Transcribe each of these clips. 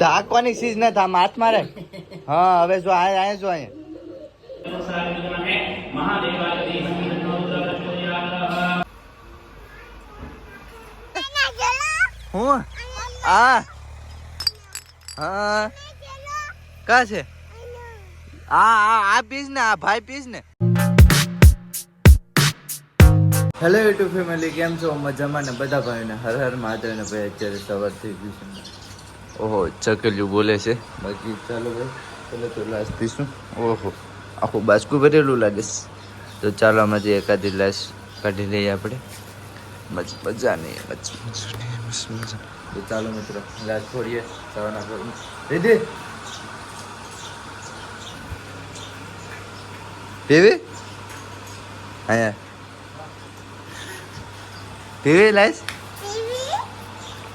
ધાકવાની ચીજ ને થા હાથ મારે હા, હવે જો આ આ જો અહીંયા. હું? આ? હા. કા છે? આ આ આ પીસ ને, આ ભાઈ પીસ ને. હેલો યુટ્યુબ ફેમિલી કેમ છો? મજામાં ને? બધા ભાઈઓને હર હર મહાદેવ ને ભાઈ, અત્યારે સવાર થઈ છે ઓહો ચકલિયું બોલે છે. બાકી ચાલો ભાઈ ચાલો તો લાશ પીશું. ઓહો આખું બાજકું ભરેલું લાગે છે. તો ચાલો આમાંથી એકાદી લાશ કાઢી લઈએ આપણે. મજ મજા નહીં મજ મજા મજા. તો ચાલો મિત્રો લાશ છોડીએ સવારના કરું દીદી પીવી અહીંયા. પીવી લાશ?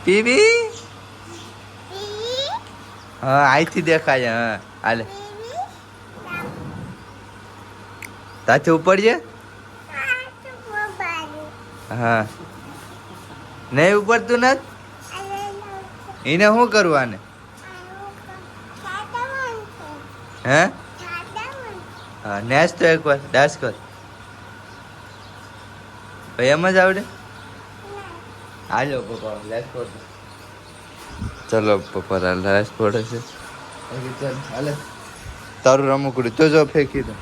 પીવી? હા અહીંથી દેખાય હા હાલે. તાથી ઉપડજે હા. નહીં ઉપડતું નથી? એને શું કરવું આને હે? હા નેસ તો એકવાર ડાસ કર. ભાઈ એમ જ આવડે? હાલો પપ્પા લેસ પડે ચલો પપ્પા લેસ પડે છે. હાલે. તારું રમકડું તો જો ફેંકી દો.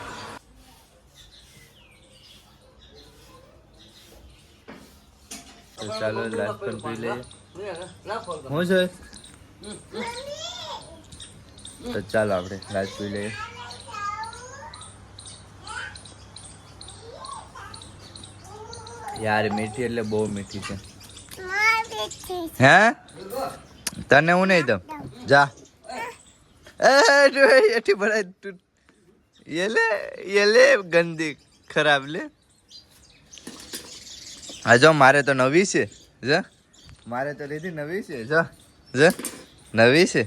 ચાલો પણ પી લઈએ. હું છે? તો ચાલો આપણે લાસ પી લઈએ. યાર મીઠી એટલે બહુ મીઠી છે. હે? તને હું નહીં દઉં? જા. એઠી ભરાય તું. એલે એલે ગંદી, ખરાબ લે. હા, જો, મારે તો નવી છે. જ, મારે તો લીધી નવી છે. જ જ, નવી છે.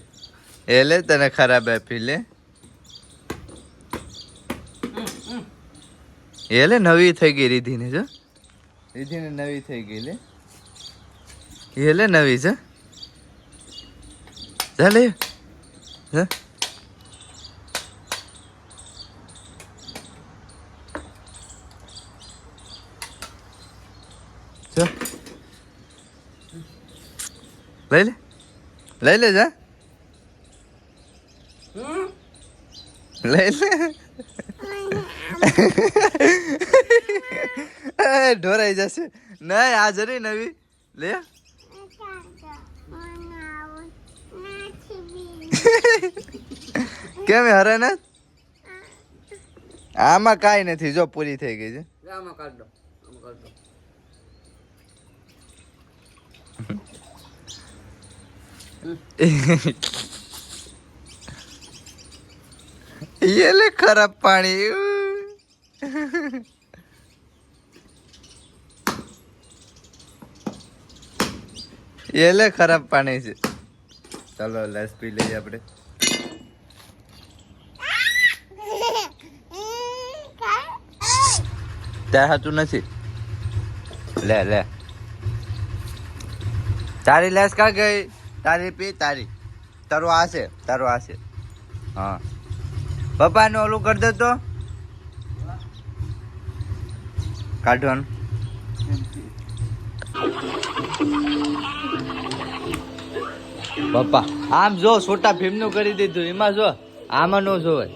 એલે તને ખરાબ આપી લે. એલે નવી થઈ ગઈ રીધીને, જો. રીધીને નવી થઈ ગઈ લે. એલે નવી છે લે જા જો લઈ લે લઈ લે જા લઈ લે ઢોરાઈ જશે નહીં આ જરી નવી લે કેમ હરે ને આમાં કાંઈ નથી જો પૂરી થઈ ગઈ છે આમાં કાઢ દો આમાં કાઢ દો ये ले खराब पानी ये ले ખરાબ પાણી છે ચાલો લેસ પી લઈએ આપણે ત્યાં સાચું નથી. લે લે. તારી લેસ કા ગઈ? તારી પી, તારી. તારો આ છે આશે છે. હા. પપ્પાને ઓલું કરી દેતો કાઢવાનું. પપ્પા, આમ જો છોટા ભીમનું કરી દીધું. એમાં જો આમાં નો જોવે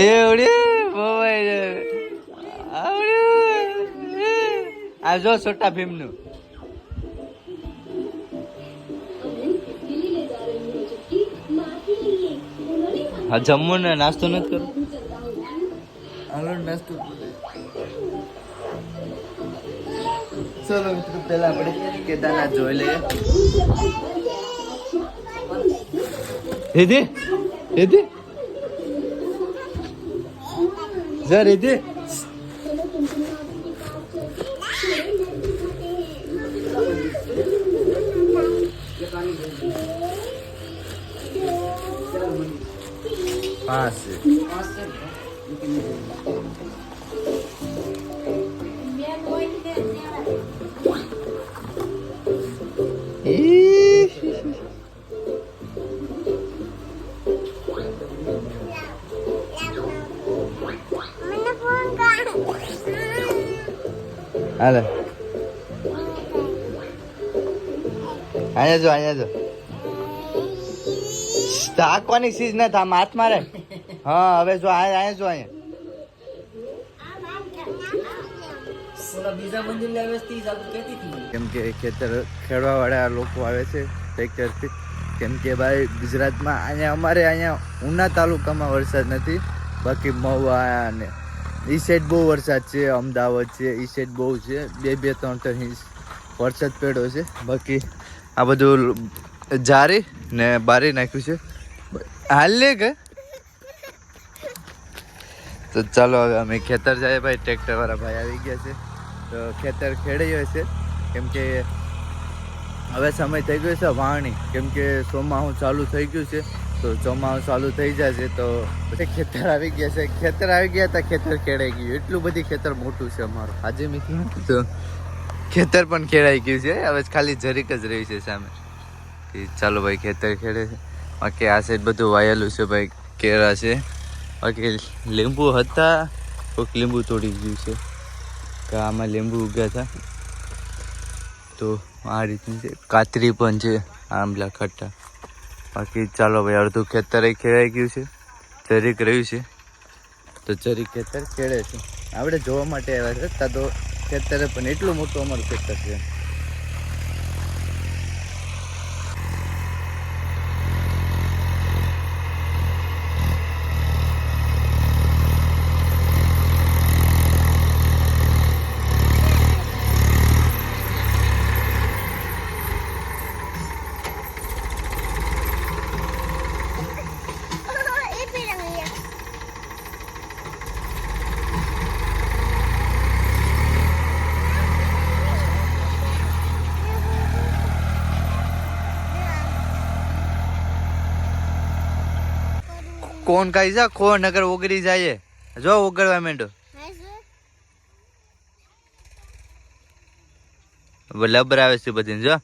એવડી આ જો છોટા જમવું ને નાસ્તો નથી કરો હાલો નાસ્તો ચલો મિત્રો પહેલા આપણે કેદારનાથ જોઈ લઈએ. રીધી? રીધી? જા રીધી. ફોન કર હાલે. અહીંયા જો અહીંયા જો. તાકવાની સીઝ ના થા માથ મારે. હા હવે જો આ આયા જો અહીંયા. ને કેમ કે ખેતર ખેડવા વાળા લોકો આવે છે ટ્રેક્ટરથી. કેમ કે ભાઈ ગુજરાતમાં અહીંયા અમારે અહીંયા ઉના તાલુકામાં વરસાદ નથી. બાકી મહુવા અને એ સાઈડ બહુ વરસાદ છે અમદાવાદ છે એ સાઈડ બહુ છે. બે બે ત્રણ ત્રણ ઇંચ વરસાદ પડ્યો છે. બાકી આ બધું જારી ને બારી નાખ્યું છે. હાલ લે કે? તો ચાલો હવે અમે ખેતર જાય ભાઈ ટ્રેક્ટર વાળા ભાઈ આવી ગયા છે. તો ખેતર ખેડાઈ છે કેમ કે હવે સમય થઈ ગયો છે વાવણી. કેમ કે ચોમાસું ચાલુ થઈ ગયું છે. તો ચોમાસું ચાલુ થઈ જશે તો પછી ખેતર આવી ગયા છે. ખેતર આવી ગયા હતા, ખેતર ખેડાઈ ગયું. એટલું બધી ખેતર મોટું છે અમારું. આજે મિત્રો તો ખેતર પણ ખેડાઈ ગયું છે. હવે ખાલી જરીક જ રહી છે સામે. ચાલો ભાઈ, ખેતર ખેડે છે. બાકી આ સાઈડ બધું વાયેલું છે ભાઈ, કેળા છે. બાકી લીંબુ હતા, કોઈક લીંબુ તોડી ગયું છે. કે આમાં લીંબુ ઉગ્યા હતા. તો આ રીતની છે. કાતરી પણ છે, આંબલા ખટ્ટા બાકી ચાલો ભાઈ, અડધું ખેતર ખેડાઈ ગયું છે. જરીક રહ્યું છે. તો જરી ખેતર ખેડે છે. આપણે જોવા માટે આવ્યા છે. તા ખેતરે પણ એટલું મોટું અમારું ખેતર છે. કોણ ખાઈ જા કોણ નગર ઓગળી જાય. જો ઓગળવા માંડો લબર આવે છે બધી જો.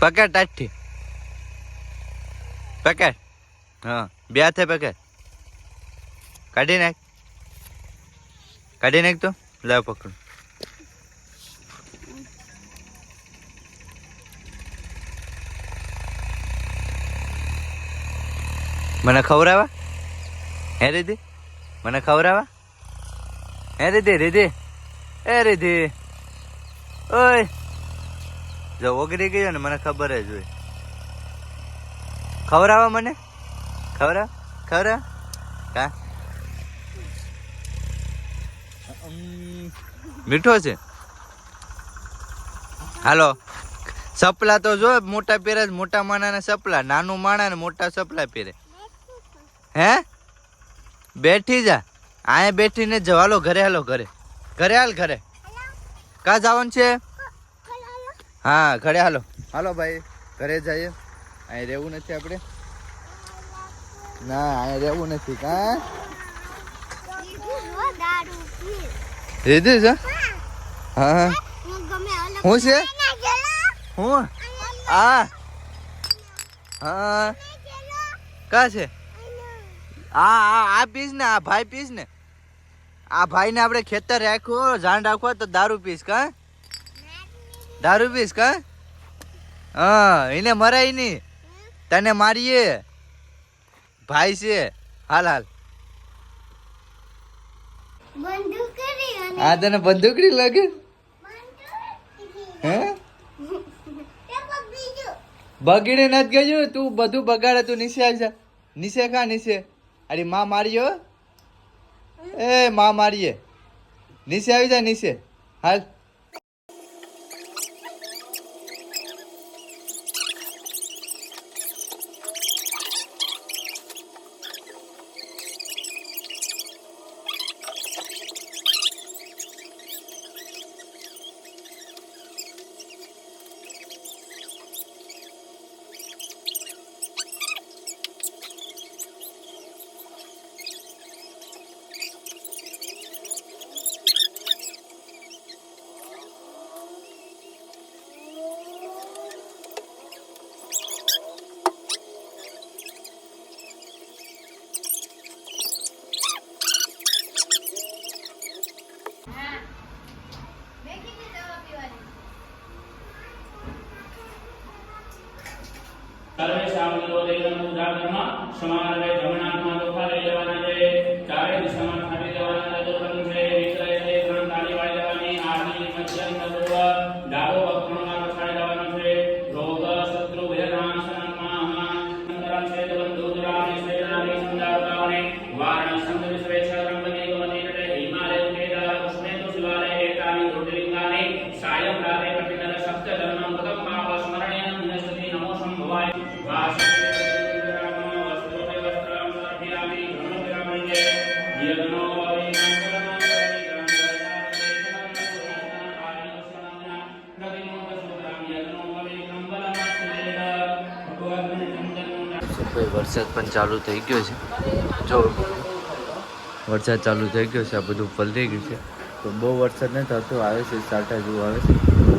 પકડ ટાઠી પકડ. હા, બે હાથે પકડ. કાઢી નાખ. કાઢી નાખ તો. લાવ પકડ. મને ખવડાવા? હે રીધી? મને ખવડાવા? હે રીધી રીધી? એ રીધી? ઓય! જો ઓગળી ગયો ને, મને ખબર જ હોય. ખવડાવા મને. ખવડાવ? ખવડાવ? કા? મીઠો છે? હાલો. સપલા તો જો, મોટા પહેરે મોટા મોટા માણાના સપલા. નાનું માણા ને મોટા સપલા પહેરે. હે? બેઠી જા. અહીંયા બેઠીને જવાલો. ઘરે, હાલો, ઘરે. ઘરે હાલ, ઘરે. કા જવાનું છે? હા, ઘરે, હાલો. હાલો, ભાઈ. ઘરે જઈએ. અહીં રહેવું નથી આપણે. ના અહીંયા રહેવું નથી કા? દીધું છે? હા, હું. છે? શું આ હા. કા છે? આ હા, આ પીસ ને, આ ભાઈ પીસ ને. આ ભાઈ ને આપણે ખેતર રાખ્યું જાણ રાખવા તો દારૂ પીસ કા? દારૂ પીસ કા? હા, એને મરાય નહીં. તને મારીએ. ભાઈ છે. હાલ હાલ. આ તને બંદૂકડી લાગે? હે? બગીડે નથી ગયું? તું બધું બગાડે, તું નીચે આવી જા. નીચે કા, નીચે? અરે માં માર્યો એ માં મારીએ. નીચે આવી જાય નીચે. હાલ. ક્ષમારવે જમણાત્મા દોખાડી લેવાના છે ચારે દિશામાં ખાટી લેવાના છે વિક્રય છે ત્રણ તાળી વાળી લેવાની આદિ મધ્યમ પૂર્વ ડાબો વક્રણમાં રખાઈ લેવાનો છે રોગ શત્રુ ભયનાશનમાં અંતરમ છે દવંતુ દુરાની સેનાની સંદારતાઓને વારણ સંત વિશ્વેચ્છ રંગની ગમતી હિમાલય કેદાર ઉષ્ણેતુ શિવાલય એકાની જ્યોતિર્લિંગાની સાયમ રાતે ભાઈ વરસાદ પણ ચાલુ થઈ ગયો છે. જો વરસાદ ચાલુ થઈ ગયો છે, આ બધું પલટી ગયું છે. તો બહુ વરસાદ નથી થતો, આવે છે, સાટા જેવું આવે છે.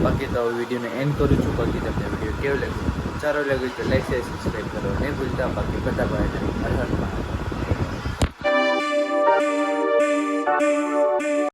બાકી તો વિડીયોને એન્ડ કરું છું. બાકી તમને વીડિયો કેવો લાગ્યો? સારો લાગ્યો તો લાઈક શેર સબસ્ક્રાઈબ કરો. નહીં ભૂલતા, બાકી બધા ભાઈ